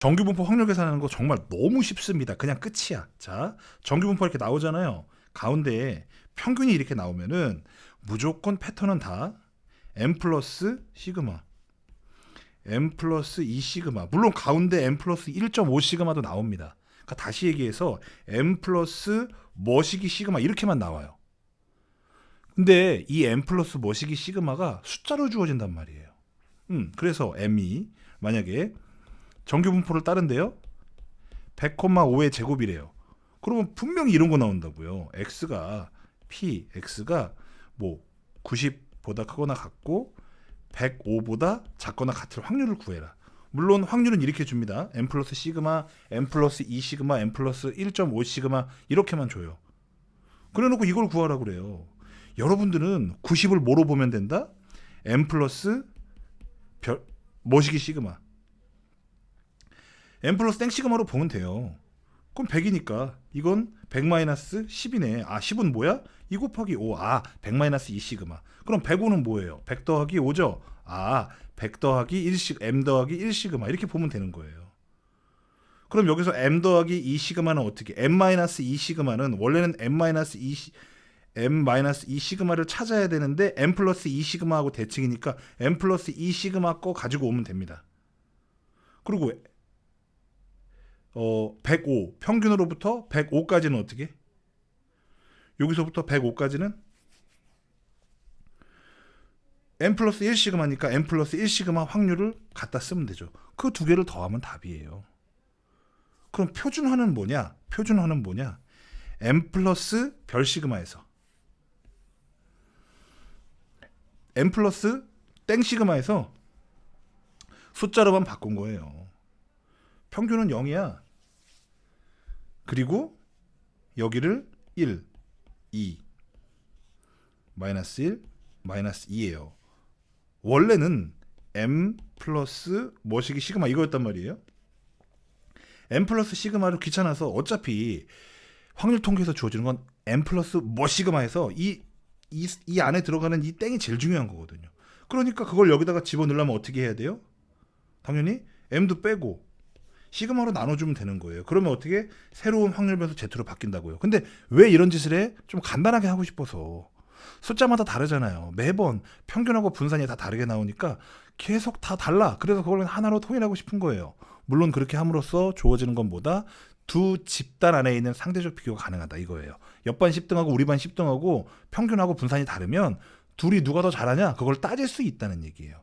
정규 분포 확률 계산하는 거 정말 너무 쉽습니다. 그냥 끝이야. 자, 정규 분포 이렇게 나오잖아요. 가운데에 평균이 이렇게 나오면은 무조건 패턴은 다 m 플러스 시그마, m 플러스 2 시그마. 물론 가운데 m 플러스 1.5 시그마도 나옵니다. 그러니까 다시 얘기해서 m 플러스 머시기 시그마 이렇게만 나와요. 근데 이 m 플러스 머시기 시그마가 숫자로 주어진단 말이에요. 음, 그래서 m이 만약에 정규 분포를 따른데요. 100,5의 제곱이래요. 그러면 분명히 이런 거 나온다고요. x가 p x가 뭐 90보다 크거나 같고 105보다 작거나 같을 확률을 구해라. 물론 확률은 이렇게 줍니다. n 플러스 시그마, n 플러스 2 시그마, n 플러스 1.5 시그마 이렇게만 줘요. 그래놓고 이걸 구하라 그래요. 여러분들은 90을 뭐로 보면 된다? n 플러스 별 머시기 시그마. N 플러스 땡 시그마로 보면 돼요. 그럼 100이니까 이건 100 마이너스 10이네. 아 10은 뭐야? 2 곱하기 5. 아100 마이너스 2 시그마. 그럼 105는 뭐예요? 100 더하기 5죠. 아100 더하기 1 시 m 더하기 1 시그마 이렇게 보면 되는 거예요. 그럼 여기서 m 더하기 2 시그마는 어떻게? m 마이너스 2 시그마는 원래는 m 마이너스 2 시 m 마이너스 2 시그마를 찾아야 되는데 m 플러스 2 시그마하고 대칭이니까 m 플러스 2 시그마 거 가지고 오면 됩니다. 그리고 어 105 평균으로부터 105까지는 어떻게? 여기서부터 105까지는 n 플러스 1 시그마니까 n 플러스 1 시그마 확률을 갖다 쓰면 되죠. 그 두 개를 더하면 답이에요. 그럼 표준화는 뭐냐? 표준화는 뭐냐? n 플러스 별 시그마에서 n 플러스 땡 시그마에서 숫자로만 바꾼 거예요. 평균은 0이야. 그리고 여기를 1, 2, 마이너스 1, 마이너스 2예요. 원래는 m 플러스 뭐시기 시그마 이거였단 말이에요. m 플러스 시그마를 귀찮아서 어차피 확률 통계에서 주어지는 건 m 플러스 뭐 시그마에서 이, 이, 이 안에 들어가는 이 땡이 제일 중요한 거거든요. 그러니까 그걸 여기다가 집어넣으려면 어떻게 해야 돼요? 당연히 m도 빼고 시그마로 나눠주면 되는 거예요. 그러면 어떻게 새로운 확률 변수 Z로 바뀐다고요. 근데 왜 이런 짓을 해? 좀 간단하게 하고 싶어서. 숫자마다 다르잖아요. 매번 평균하고 분산이 다 다르게 나오니까 계속 다 달라. 그래서 그걸 하나로 통일하고 싶은 거예요. 물론 그렇게 함으로써 주어지는 건 뭐다? 두 집단 안에 있는 상대적 비교가 가능하다 이거예요. 옆반 10등하고 우리 반 10등하고 평균하고 분산이 다르면 둘이 누가 더 잘하냐? 그걸 따질 수 있다는 얘기예요.